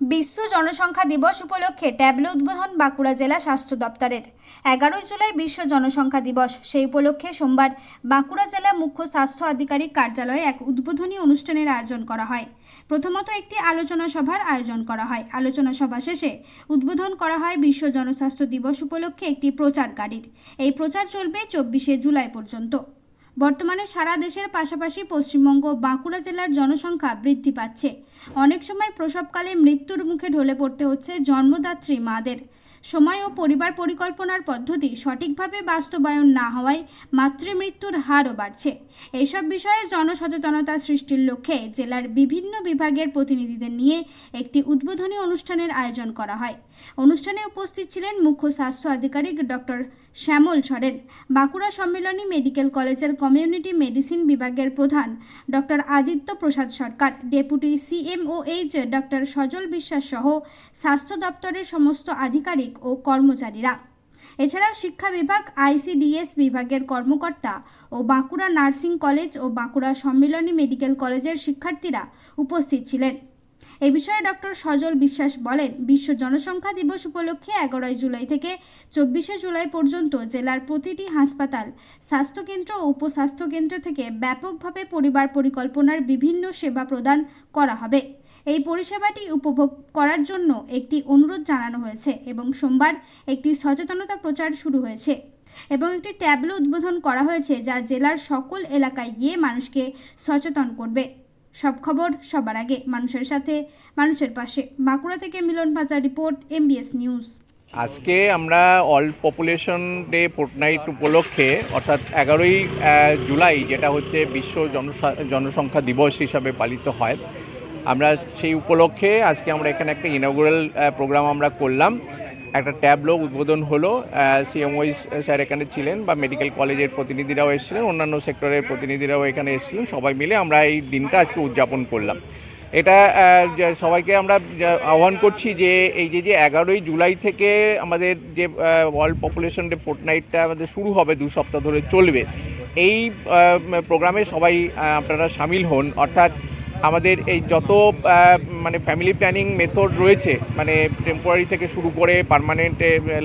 বিশ্ব জনসংখ্যা দিবস উপলক্ষে ট্যাবলো উদ্বোধন বাঁকুড়া জেলা স্বাস্থ্য দপ্তরের। এগারোই জুলাই বিশ্ব জনসংখ্যা দিবস। সেই উপলক্ষে সোমবার বাঁকুড়া জেলা মুখ্য স্বাস্থ্য আধিকারিক কার্যালয়ে এক উদ্বোধনী অনুষ্ঠানের আয়োজন করা হয়। প্রথমত একটি আলোচনা সভার আয়োজন করা হয়। আলোচনা সভা শেষে উদ্বোধন করা হয় বিশ্ব জনস্বাস্থ্য দিবস উপলক্ষে একটি প্রচার গাড়ির এই প্রচার চলবে চব্বিশে জুলাই পর্যন্ত। বর্তমানে সারা দেশের পাশাপাশি পশ্চিমবঙ্গ বাঁকুড়া জেলার জনসংখ্যা বৃদ্ধি পাচ্ছে। অনেক সময় প্রসবকালে মৃত্যুর মুখে ঢলে পড়তে হচ্ছে জন্মদাত্রী মাদের। সময় ও পরিবার পরিকল্পনার পদ্ধতি সঠিকভাবে বাস্তবায়ন না হওয়ায় মাতৃমৃত্যুর হারও বাড়ছে। এইসব বিষয়ে জনসচেতনতা সৃষ্টির লক্ষ্যে জেলার বিভিন্ন বিভাগের প্রতিনিধিদের নিয়ে একটি উদ্বোধনী অনুষ্ঠানের আয়োজন করা হয়। অনুষ্ঠানে উপস্থিত ছিলেন মুখ্য স্বাস্থ্য আধিকারিক ডক্টর শ্যামল সরেন, বাঁকুড়া সম্মেলনী মেডিকেল কলেজের কমিউনিটি মেডিসিন বিভাগের প্রধান doctor Aditya Prasad Sarkar, deputy CMOH doctor Sajal Biswas সহ স্বাস্থ্য দপ্তরের সমস্ত আধিকারিক ও কর্মচারীরা। এছাড়াও শিক্ষা বিভাগ, আইসিডিএস বিভাগের কর্মকর্তা ও বাঁকুড়া নার্সিং কলেজ ও বাঁকুড়া সম্মিলনী মেডিকেল কলেজের শিক্ষার্থীরা উপস্থিত ছিলেন। এ বিষয়ে ডক্টর সজল বিশ্বাস বলেন, বিশ্ব জনসংখ্যা দিবস উপলক্ষে এগারোই জুলাই থেকে চব্বিশে জুলাই পর্যন্ত জেলার প্রতিটি হাসপাতাল, স্বাস্থ্যকেন্দ্র ও উপস্বাস্থ্যকেন্দ্র থেকে ব্যাপকভাবে পরিবার পরিকল্পনার বিভিন্ন সেবা প্রদান করা হবে। এই পরিষেবাটি উপভোগ করার জন্য একটি অনুরোধ জানানো হয়েছে এবং সোমবার একটি সচেতনতা প্রচার শুরু হয়েছে এবং একটি ট্যাবলো উদ্বোধন করা হয়েছে যা জেলার সকল এলাকায় গিয়ে মানুষকে সচেতন করবে। সব খবর সবার আগে মানুষের সাথে, মানুষের পাশে। বাঁকুড়া থেকে মিলন পাচার রিপোর্ট এমবিএস নিউজ আজকে আমরা অল পপুলেশন ডে ফোর্টনাইট উপলক্ষে, অর্থাৎ এগারোই জুলাই, যেটা হচ্ছে বিশ্ব জনসা- জনসংখ্যা দিবস হিসাবে পালিত হয়, আমরা সেই উপলক্ষে আজকে আমরা এখানে একটা ইনগুরাল প্রোগ্রাম আমরা করলাম। একটা ট্যাবলো উদ্বোধন হলো সিএমওই স্যার এখানে ছিলেন বা মেডিকেল কলেজের প্রতিনিধিরাও এসেছিলেন, অন্যান্য সেক্টরের প্রতিনিধিরাও এখানে এসেছিলেন, সবাই মিলে আমরা এই দিনটা আজকে উদযাপন করলাম। এটা সবাইকে আমরা আহ্বান করছি যে এই যে যে এগারোই জুলাই থেকে আমাদের যে ওয়ার্ল্ড পপুলেশন ডে ফোর্টনাইটটা আমাদের শুরু হবে, দু সপ্তাহ ধরে চলবে, এই প্রোগ্রামে সবাই আপনারা সামিল হন, অর্থাৎ আমাদের এই যত মানে ফ্যামিলি প্ল্যানিং মেথড রয়েছে মানে টেম্পোরারি থেকে শুরু করে পার্মানেন্ট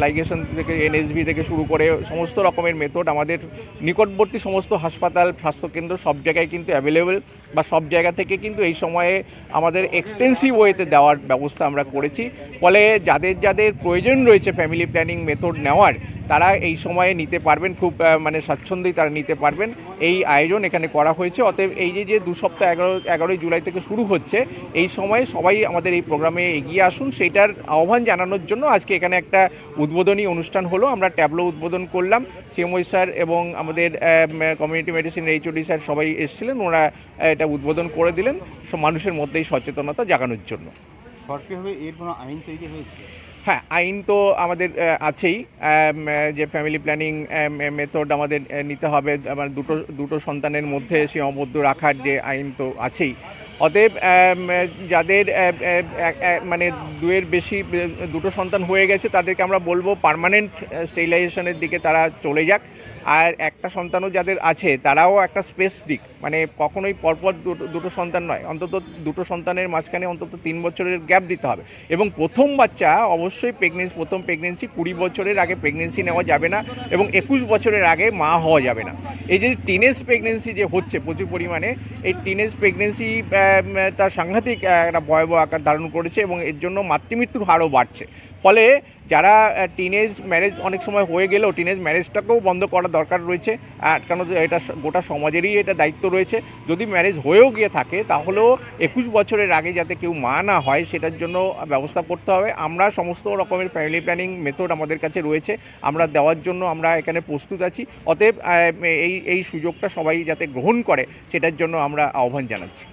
লাইগেশন থেকে এনএসবি থেকে শুরু করে সমস্ত রকমের মেথড আমাদের নিকটবর্তী সমস্ত হাসপাতাল, স্বাস্থ্যকেন্দ্র সব জায়গায় কিন্তু অ্যাভেলেবেল বা সব জায়গা থেকে কিন্তু এই সময়ে আমাদের এক্সটেন্সিভ ওয়েতে দেওয়ার ব্যবস্থা আমরা করেছি। ফলে যাদের যাদের প্রয়োজন রয়েছে ফ্যামিলি প্ল্যানিং মেথড নেওয়ার তারা এই সময়ে নিতে পারবেন, খুব মানে স্বাচ্ছন্দ্যেই তারা নিতে পারবেন। এই আয়োজন এখানে করা হয়েছে। অতএব এই যে যে দু সপ্তাহ এগারো, এগারোই জুলাই থেকে শুরু হচ্ছে, এই সময়ে সবাই আমাদের এই প্রোগ্রামে এগিয়ে আসুন। সেইটার আহ্বান জানানোর জন্য আজকে এখানে একটা উদ্বোধনী অনুষ্ঠান হলো। আমরা ট্যাবলো উদ্বোধন করলাম। সিএমওই স্যার এবং আমাদের কমিউনিটি মেডিসিন এইচওডি স্যার সবাই এসেছিলেন। ওরা এটা উদ্বোধন করে দিলেন। মানুষের মধ্যেই সচেতনতা জাগানোর জন্য। সরকারিভাবে এর কোনো আইন তৈরি হয়েছে? হ্যাঁ আইন তো আমাদের আছেই। যে ফ্যামিলি প্ল্যানিং মেথড আমাদের নিতে হবে। আমার দুটো দুটো সন্তানের মধ্যে সে সীমাবদ্ধ রাখার যে আইন তো আছেই। অতএব যাদের মানে দুয়ের বেশি দুটো সন্তান হয়ে গেছে, তাদেরকে আমরা বলব পার্মানেন্ট স্টেরিলাইজেশনের দিকে তারা চলে যাক। আর একটা সন্তানও যাদের আছে, তারাও একটা স্পেস দিক। মানে কখনোই পরপর দুটো দুটো সন্তান নয়, অন্তত দুটো সন্তানের মাঝখানে অন্তত তিন বছরের গ্যাপ দিতে হবে। এবং প্রথম বাচ্চা অবশ্যই প্রেগনেন্সি প্রথম প্রেগনেন্সি কুড়ি বছরের আগে প্রেগনেন্সি নেওয়া যাবে না এবং একুশ বছরের আগে মা হওয়া যাবে না। এই যে টিনেজ প্রেগনেন্সি যে হচ্ছে প্রচুর পরিমাণে, এই টিনেজ প্রেগনেন্সি তার সাংঘাতিক একটা ভয়াবহ আকার ধারণ করেছে এবং এর জন্য মাতৃমৃত্যুর হারও বাড়ছে। ফলে যারা টিনেজ ম্যারেজ অনেক সময় হয়ে গেলেও টিনেজ ম্যারেজটাকেও বন্ধ করা দরকার রয়েছে। যে এটা গোটা সমাজেরই এটা দায়িত্ব রয়েছে। যদি ম্যারেজ হয়েও গিয়ে থাকে, তাহলেও একুশ বছরের আগে যাতে কেউ মা না হয়, সেটার জন্য ব্যবস্থা করতে হবে। আমরা সমস্ত রকমের ফ্যামিলি প্ল্যানিং মেথড আমাদের কাছে রয়েছে। আমরা দেওয়ার জন্য আমরা এখানে প্রস্তুত আছি। অতএব এই এই সুযোগটা সবাই যাতে গ্রহণ করে, সেটার জন্য আমরা আহ্বান জানাচ্ছি।